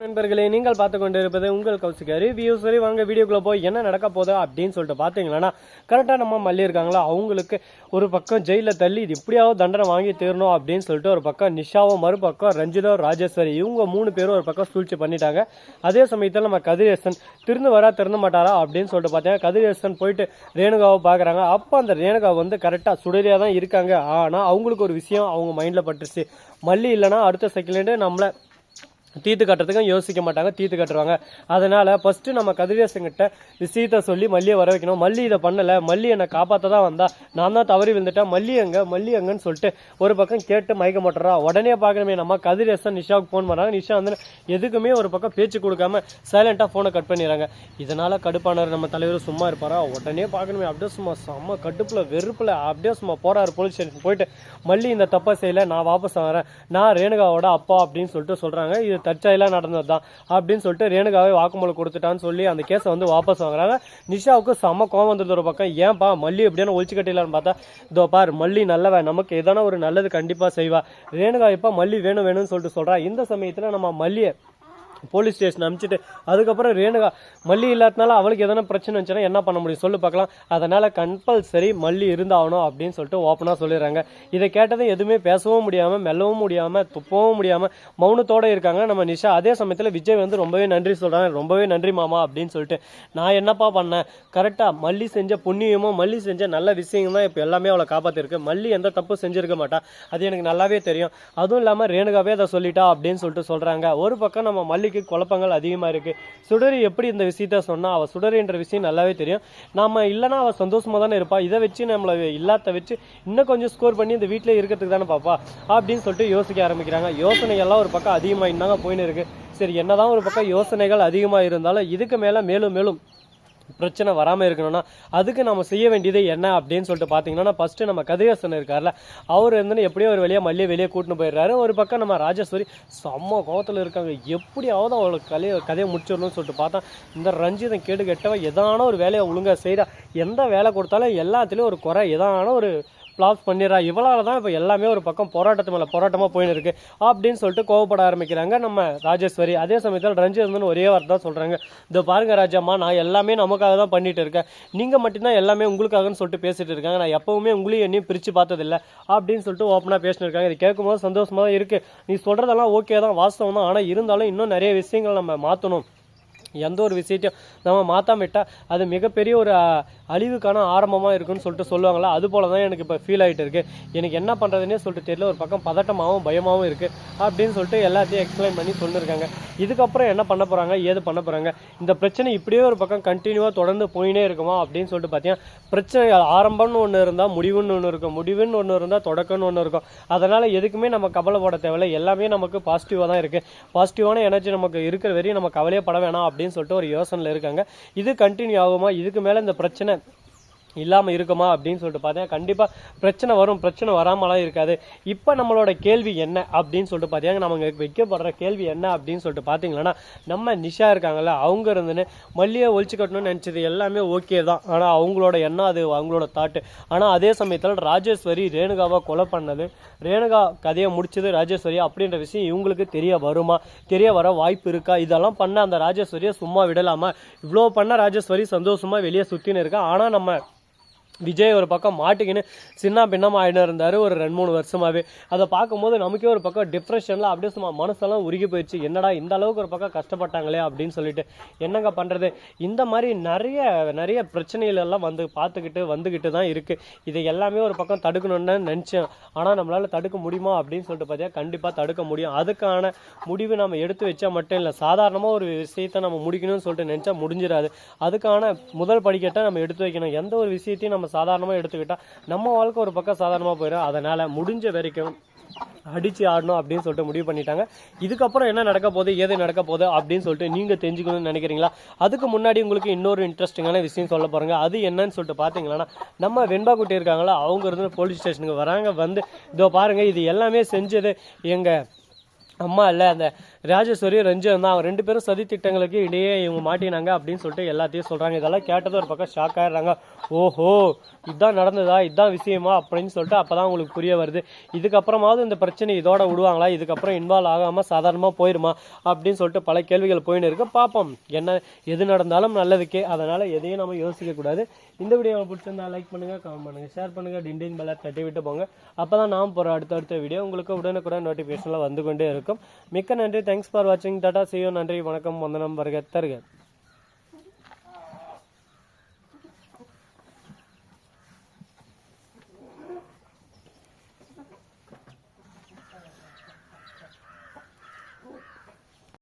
நண்பர்களே நீங்கள் பார்த்து கொண்டு இருப்பது உங்கள் கௌசிக ரிவ்யூ சரி வாங்க வீடியோக்குள்ளே போய் என்ன நடக்க போகுது அப்படின்னு சொல்லிட்டு பார்த்தீங்கன்னா கரெக்டாக நம்ம மல்லி இருக்காங்களா அவங்களுக்கு ஒரு பக்கம் ஜெயிலில் தள்ளி இது இப்படியாவது தண்டனை வாங்கி தீரணும் அப்படின்னு சொல்லிட்டு ஒரு பக்கம் நிஷாவும் மறுபக்கம் ரஞ்சிதோ ராஜேஸ்வரி இவங்க மூணு பேரும் ஒரு பக்கம் சூழ்ச்சி பண்ணிட்டாங்க. அதே சமயத்தில் நம்ம கதிரேசன் திருந்து வரா திறந்து மாட்டாரா அப்படின்னு சொல்லிட்டு பார்த்தீங்கன்னா கதிரேசன் போயிட்டு ரேணுகாவை பார்க்குறாங்க. அப்போ அந்த ரேணுகா வந்து கரெக்டாக சுடரியாக தான் இருக்காங்க. ஆனால் அவங்களுக்கு ஒரு விஷயம் அவங்க மைண்டில் பட்டுருச்சு. மல்லி இல்லைன்னா அடுத்த செகண்ட் நம்மளை தீர்த்து கட்டுறதுக்கும் யோசிக்க மாட்டாங்க தீர்த்து கட்டுருவாங்க அதனால் ஃபஸ்ட்டு நம்ம கதிரேசங்கிட்ட விஷயத்தை சொல்லி மல்லியை வர வைக்கணும். மல்லி இதை பண்ணலை மல்லி என்னை காப்பாற்ற தான் வந்தா? நான் தான் தவறி விழுந்துட்டேன். மல்லி எங்க? மல்லி எங்கன்னு சொல்லிட்டு ஒரு பக்கம் கேட்டு மயக்க மாட்டுறா உடனே பார்க்கணுமே நம்ம கதிரேசன் நிஷாவுக்கு ஃபோன் பண்ணுறாங்க நிஷா வந்து எதுக்குமே ஒரு பக்கம் பேச்சு கொடுக்காம சைலண்டாக ஃபோனை கட் பண்ணிடுறாங்க. இதனால் கடுப்பானவர் நம்ம தலைவர் சும்மா இருப்பாரா? உடனே பார்க்கணுமே அப்படியே சும்மா செம்ம கடுப்பில் வெறுப்புல அப்படியே சும்மா போகிறாரு போலீஸ் ஸ்டேஷன் போயிட்டு மல்லி இந்த தப்பை செய்யலை நான் வாபஸ் வரேன் நான் ரேணுகாவோட அப்பா அப்படின்னு சொல்லிட்டு சொல்கிறாங்க இது தற்செயலாக நடந்தது தான் அப்படின்னு சொல்லிட்டு ரேணுகாவே வாக்குமூலம் கொடுத்துட்டான்னு சொல்லி அந்த கேஸை வந்து வாபஸ் வாங்குறாங்க. நிஷாவுக்கு செம்ம கோவம் வந்தது ஒரு பக்கம். ஏன்பா மல்லி எப்படியான ஒழிச்சு கட்டிடலான்னு பார்த்தா இதோ பார் மல்லி நல்லவன். நமக்கு எதனா ஒரு நல்லது கண்டிப்பாக செய்வா. ரேணுகா இப்போ மல்லி வேணும் வேணும்னு சொல்லிட்டு சொல்கிறா இந்த சமயத்தில் நம்ம மல்லியை போலீஸ் ஸ்டேஷன் அனுப்பிச்சிட்டு அதுக்கப்புறம் ரேணுகா மல்லி இல்லாதனால அவளுக்கு எதனா பிரச்சனை வந்துச்சுன்னா என்ன பண்ண முடியும்? சொல்லு பார்க்கலாம். அதனால் கம்பல்சரி மல்லி இருந்தாகணும் அப்படின்னு சொல்லிட்டு ஓப்பனாக சொல்லிடுறாங்க. இதை கேட்டதும் எதுவுமே பேசவும் முடியாமல் மெல்லவும் முடியாமல் துப்பவும் முடியாமல் மௌனத்தோடு இருக்காங்க. நம்ம நிஷா அதே சமயத்தில் விஜய் வந்து ரொம்பவே நன்றி சொல்கிறாங்க ரொம்பவே நன்றி மாமா அப்படின்னு சொல்லிட்டு நான் என்னப்பா பண்ணேன்? கரெக்டாக மல்லி செஞ்ச புண்ணியமும் மல்லி செஞ்ச நல்ல விஷயம் தான் இப்போ எல்லாமே அவளை காப்பாற்றிருக்கு மல்லி எந்த தப்பு செஞ்சுருக்க மாட்டா? அது எனக்கு நல்லாவே தெரியும். அதுவும் இல்லாமல் ரேணுகாவே அதை சொல்லிட்டா அப்படின்னு சொல்லிட்டு சொல்கிறாங்க ஒரு பக்கம் நம்ம மல்லி சுடரிக்கு குழப்பங்கள் அதிகமாக இருக்குது சுடரி எப்படி இந்த விஷயத்த சொன்னா அவள் சுடரின்ற விஷயம் நல்லாவே தெரியும். நாம இல்லைன்னா அவள் சந்தோஷமாக தானே இருப்பாள் இதை வச்சு நம்மளை இல்லாத வச்சு இன்னும் கொஞ்சம் ஸ்கோர் பண்ணி இந்த வீட்டிலே இருக்கிறதுக்கு தானே பாப்பா அப்படின்னு சொல்லிட்டு யோசிக்க ஆரம்பிக்கிறாங்க. யோசனைகள்லாம் ஒரு பக்கம் அதிகமாக இருந்தாங்க போயின்னு இருக்கு. சரி என்னதான் ஒரு பக்கம் யோசனைகள் அதிகமாக இருந்தாலும் இதுக்கு மேலே மேலும் மேலும் பிரச்சனை வராமல் இருக்கணும்னா அதுக்கு நம்ம செய்ய வேண்டியது என்ன அப்படின்னு சொல்லிட்டு பார்த்தீங்கன்னா ஃபஸ்ட்டு நம்ம கதிரேசன் இருக்கார்ல அவர் வந்து எப்படியோ ஒரு வெளியே மல்லியை வெளியே கூட்டின்னு போயிடுறாரு. ஒரு பக்கம் நம்ம ராஜேஸ்வரி செம்ம கோவத்தில் இருக்காங்க. எப்படியாவது அவளுக்கு கலையை கதையை முடிச்சிடணும்னு சொல்லிட்டு பார்த்தா இந்த ரஞ்சிதன் கேடு கெட்டவன் எதான ஒரு வேலையை ஒழுங்காக செய்கிறா எந்த வேலை கொடுத்தாலும் எல்லாத்துலேயும் ஒரு குறை எதான ஒரு ஃப்ளாப் பண்ணிடுறா. இவளால் தான் இப்போ எல்லாமே ஒரு பக்கம் போராட்டத்து மேலே போராட்டமாக போயின்னு இருக்கு அப்படின்னு சொல்லிட்டு கோவப்பட ஆரம்பிக்கிறாங்க நம்ம ராஜேஸ்வரி. அதே சமயத்தில் ரஞ்சிதன் ஒரே வார்த்தை தான் சொல்கிறாங்க இதோ பாருங்க ராஜாம்மா நான் எல்லாமே நமக்காக தான் பண்ணிட்டு இருக்கேன். நீங்கள் மட்டும்தான் எல்லாமே உங்களுக்காகன்னு சொல்லிட்டு பேசிட்டு இருக்காங்க. நான் எப்பவுமே உங்களையும் என்னையும் பிரித்து பார்த்ததில்ல அப்படின்னு சொல்லிட்டு ஓப்பனாக பேசினிருக்காங்க இது கேட்கும்போது சந்தோஷமாக தான் இருக்குது நீ சொல்கிறதெல்லாம் ஓகே தான் வாஸ்தவம் தான். ஆனால் இருந்தாலும் இன்னும் நிறைய விஷயங்கள் நம்ம மாற்றணும் எந்த ஒரு விஷயத்தையும் நம்ம மாற்றாம விட்டால் அது மிகப்பெரிய ஒரு அழிவுக்கான ஆரம்பமாக இருக்குன்னு சொல்லிட்டு சொல்லுவாங்களா அது போல தான் எனக்கு இப்போ ஃபீல் ஆகிட்டு இருக்குது எனக்கு என்ன பண்ணுறதுனே சொல்லிட்டு தெரியல ஒரு பக்கம் பதட்டமாகவும் பயமாகவும் இருக்குது அப்படின்னு சொல்லிட்டு எல்லாத்தையும் எக்ஸ்பிளைன் பண்ணி சொல்லியிருக்காங்க இதுக்கப்புறம் என்ன பண்ண போகிறாங்க ஏது பண்ண போகிறாங்க இந்த பிரச்சனை இப்படியே ஒரு பக்கம் கண்டினியூவாக தொடர்ந்து போயினே இருக்குமா அப்படின்னு சொல்லிட்டு பார்த்தீங்கன்னா பிரச்சனை ஆரம்பம்னு ஒன்று இருந்தால் முடிவுன்னு ஒன்று இருக்கும் முடிவுன்னு ஒன்று இருந்தால் தொடக்கம்னு ஒன்று இருக்கும். அதனால் எதுக்குமே நம்ம கவலைப்பட தேவையில்ல எல்லாமே நமக்கு பாசிட்டிவாக தான் இருக்குது பாசிட்டிவான எனர்ஜி நமக்கு இருக்கிற வரையும் நம்ம கவலையே பட வேணாம் அப்படின்னு சொல்லிட்டு ஒரு யோசனையில் இருக்காங்க. இது கண்டினியூ ஆகுமா? இதுக்கு மேலே இந்த பிரச்சனை இல்லாமல் இருக்குமா அப்படின்னு சொல்லிட்டு பார்த்தீங்கன்னா கண்டிப்பாக பிரச்சனை வரும் பிரச்சனை வராமலாம் இருக்காது. இப்போ நம்மளோட கேள்வி என்ன அப்படின்னு சொல்லிட்டு பார்த்தீங்கன்னா நம்ம வைக்கப்படுற கேள்வி என்ன அப்படின்னு சொல்லிட்டு பார்த்தீங்கன்னா நம்ம நிஷா இருக்காங்கல்ல அவங்க இருந்துன்னு மல்லியை ஒழிச்சு கட்டணும்னு நினச்சது எல்லாமே ஓகே தான். ஆனால் அவங்களோட எண்ணம் அது அவங்களோட தாட்டு ஆனால் அதே சமயத்தில் ராஜேஸ்வரி ரேணுகாவை கொலை பண்ணது ரேணுகா கதையை முடிச்சது ராஜேஸ்வரி அப்படின்ற விஷயம் இவங்களுக்கு தெரிய வருமா தெரிய வர வாய்ப்பு இருக்கா? இதெல்லாம் பண்ண அந்த ராஜேஸ்வரியை சும்மா விடலாமா? இவ்வளோ பண்ண ராஜேஸ்வரி சந்தோஷமாக வெளியே சுற்றின்னு இருக்கா? ஆனால் நம்ம விஜய் ஒரு பக்கம் மாட்டிக்கின்னு சின்ன பின்னமாக ஆயின்னு இருந்தார் ஒரு ரெண்டு மூணு வருஷமாகவே அதை பார்க்கும்போது நமக்கே ஒரு பக்கம் டிப்ரெஷனில் அப்படியே சும்மா மனசெல்லாம் உருகி போயிடுச்சு. என்னடா இந்த அளவுக்கு ஒரு பக்கம் கஷ்டப்பட்டாங்களே அப்படின்னு சொல்லிட்டு. என்னங்க பண்ணுறது இந்த மாதிரி நிறைய நிறைய பிரச்சனைகள் எல்லாம் வந்து பார்த்துக்கிட்டு வந்துக்கிட்டு தான் இருக்குது இதை எல்லாமே ஒரு பக்கம் தடுக்கணும்னு நினச்சேன். ஆனால் நம்மளால் தடுக்க முடியுமா அப்படின்னு சொல்லிட்டு பார்த்தா கண்டிப்பாக தடுக்க முடியும். அதுக்கான முடிவு நம்ம எடுத்து வச்சா மட்டும் இல்லை சாதாரணமாக ஒரு விஷயத்தை நம்ம முடிக்கணும்னு சொல்லிட்டு நினச்சா முடிஞ்சிடாது. அதுக்கான முதல் படிக்கட்டை நம்ம எடுத்து வைக்கணும். எந்த ஒரு விஷயத்தையும் நம்ம சாதாரணமாக எடுத்துக்கிட்டால் நம்ம வாழ்க்கை ஒரு பக்கம் சாதாரணமாக போயிடும் அதனால் முடிஞ்ச வரைக்கும் அடிச்சு ஆடணும் அப்படின்னு சொல்லிட்டு முடிவு பண்ணிட்டாங்க. இதுக்கப்புறம் என்ன நடக்க போகுது எது நடக்க போகுது அப்படின்னு சொல்லிட்டு நீங்க தெரிஞ்சுக்கணும்னு நினைக்கிறீங்களா? அதுக்கு முன்னாடி உங்களுக்கு இன்னொரு இன்ட்ரெஸ்டிங்கான விஷயம் சொல்ல போறாங்க அது என்னன்னு சொல்லிட்டு பாத்தீங்கன்னா நம்ம வெண்பா குட்டி இருக்காங்களா அவங்க இருந்து போலீஸ் ஸ்டேஷனுக்கு வராங்க வந்து இதோ பாருங்க இது எல்லாமே செஞ்சது எங்க அம்மா இல்லை அந்த ராஜேஸ்வரி ரஞ்சன் தான் ரெண்டு பேரும் சதி திட்டங்களுக்கு இடையே இவங்க மாட்டினாங்க அப்படின்னு சொல்லிட்டு எல்லாத்தையும் சொல்கிறாங்க இதெல்லாம் கேட்டது ஒரு பக்கம் ஷாக் ஆகிடுறாங்க ஓஹோ இதான் நடந்ததா? இதுதான் விஷயமா? அப்படின்னு சொல்லிட்டு அப்பதான் உங்களுக்கு புரிய வருது. இதுக்கப்புறமாவது இந்த பிரச்சனை இதோட விடுவாங்களா? இதுக்கப்புறம் இன்வால்வ் ஆகாமல் சாதாரணமாக போயிருமா? அப்படின்னு சொல்லிட்டு பல கேள்விகள் போயின்னு இருக்கு. பார்ப்போம். என்ன எது நடந்தாலும் நல்லதுக்கே. அதனால் எதையும் நம்ம யோசிக்கக்கூடாது இந்த வீடியோவை பிடிச்சிருந்தா லைக் பண்ணுங்கள் கமெண்ட் பண்ணுங்கள் ஷேர் பண்ணுங்கள் டிண்டிங் பெல்ல தட்டி விட்டு போங்க. அப்போ தான் நாம் போற அடுத்தடுத்த வீடியோ உங்களுக்கு உடனுக்குடன் நோட்டிஃபிகேஷனில் வந்து கொண்டே இருக்கும். மிக்க நன்றி. தேங்க்ஸ் ஃபார் வாட்சிங் டாடா சியோ நன்றி. வணக்கம். வந்தனம். வருக. தருக.